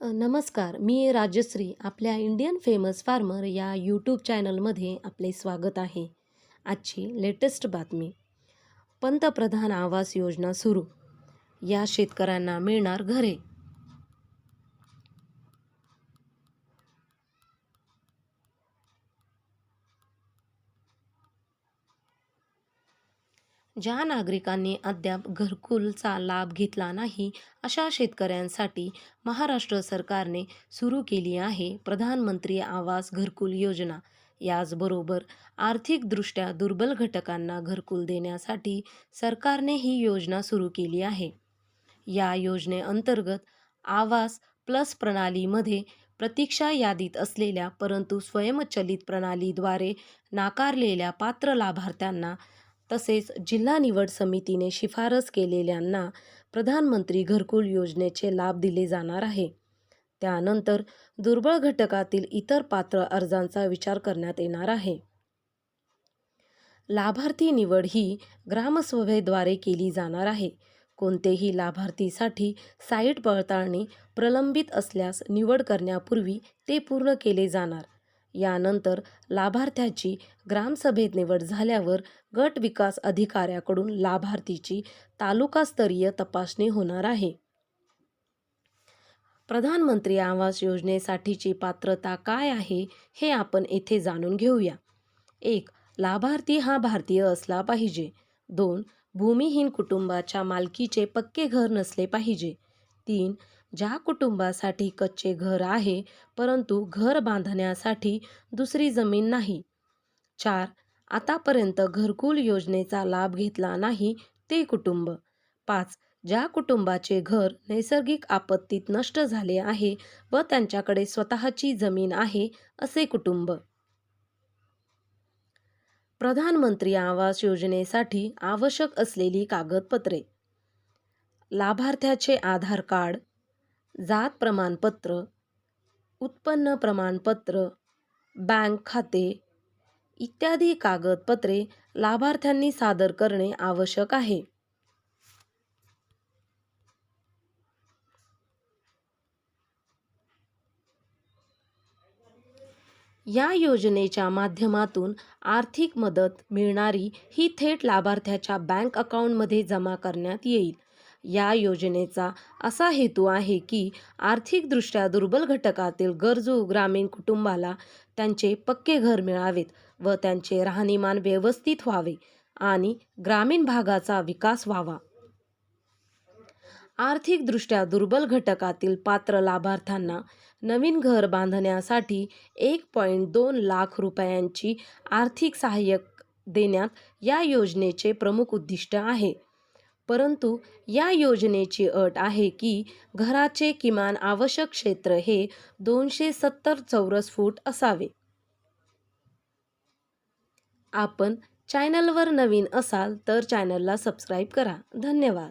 नमस्कार मी राजश्री आपल्या इंडियन फेमस फार्मर या यूट्यूब चॅनलमध्ये आपले स्वागत आहे. आजची लेटेस्ट बातमी. पंतप्रधान आवास योजना सुरू. या शेतकऱ्यांना मिळणार घरे. ज्या नागरिकांनी अद्याप घरकुलचा लाभ घेतला नाही अशा शेतकऱ्यांसाठी महाराष्ट्र सरकारने सुरू केली आहे प्रधानमंत्री आवास घरकुल योजना. याचबरोबर आर्थिकदृष्ट्या दुर्बल घटकांना घरकुल देण्यासाठी सरकारने ही योजना सुरू केली आहे. या योजनेअंतर्गत आवास प्लस प्रणालीमध्ये प्रतीक्षा यादीत असलेल्या परंतु स्वयंचलित प्रणालीद्वारे नाकारलेल्या पात्र लाभार्थ्यांना तसेच जिल्हा निवड समितीने शिफारस केलेल्यांना प्रधानमंत्री घरकुल योजनेचे लाभ दिले जाणार आहे. त्यानंतर दुर्बळ घटकातील इतर पात्र अर्जांचा विचार करण्यात येणार आहे. लाभार्थी निवड ही ग्रामसभेद्वारे केली जाणार आहे. कोणतेही लाभार्थीसाठी साईट पडताळणी प्रलंबित असल्यास निवड करण्यापूर्वी ते पूर्ण केले जाणार. यानंतर लाभार्थ्याची ग्रामसभेत निवड झाल्यावर गट विकास अधिकाऱ्याकडून लाभार्थीची तालुकास्तरीय तपासणी होणार आहे. प्रधानमंत्री आवास योजनेसाठीची पात्रता काय आहे हे आपण येथे जाणून घेऊया. एक लाभार्थी हा भारतीय असला पाहिजे. दोन भूमिहीन कुटुंबाच्या मालकीचे पक्के घर नसले पाहिजे. तीन ज्या कुटुंबासाठी कच्चे घर आहे परंतु घर बांधण्यासाठी दुसरी जमीन नाही. चार आतापर्यंत घरकुल योजनेचा लाभ घेतला नाही ते कुटुंब. पाच ज्या कुटुंबाचे घर नैसर्गिक आपत्तीत नष्ट झाले आहे व त्यांच्याकडे स्वतःची जमीन आहे असे कुटुंब. प्रधानमंत्री आवास योजनेसाठी आवश्यक असलेली कागदपत्रे. लाभार्थ्याचे आधार कार्ड जात प्रमाणपत्र उत्पन्न प्रमाणपत्र बँक खाते इत्यादी कागदपत्रे लाभार्थ्यांनी सादर करणे आवश्यक आहे. या योजनेच्या माध्यमातून आर्थिक मदत मिळणारी ही थेट लाभार्थ्याच्या बँक अकाउंटमध्ये जमा करण्यात येईल. या योजनेचा असा हेतू आहे की आर्थिकदृष्ट्या दुर्बल घटकातील गरजू ग्रामीण कुटुंबाला त्यांचे पक्के घर मिळावेत व त्यांचे राहणीमान व्यवस्थित व्हावे आणि ग्रामीण भागाचा विकास व्हावा. आर्थिकदृष्ट्या दुर्बल घटकातील पात्र लाभार्थ्यांना नवीन घर बांधण्यासाठी एक पॉईंट दोन लाख रुपयांची आर्थिक सहाय्य देण्यात या योजनेचे प्रमुख उद्दिष्ट आहे. परंतु या योजनेची अट आहे की घराचे किमान आवश्यक क्षेत्र हे दोनशे सत्तर चौरस फूट असावे. आपण चॅनलवर नवीन असाल तर चॅनलला सबस्क्राईब करा. धन्यवाद.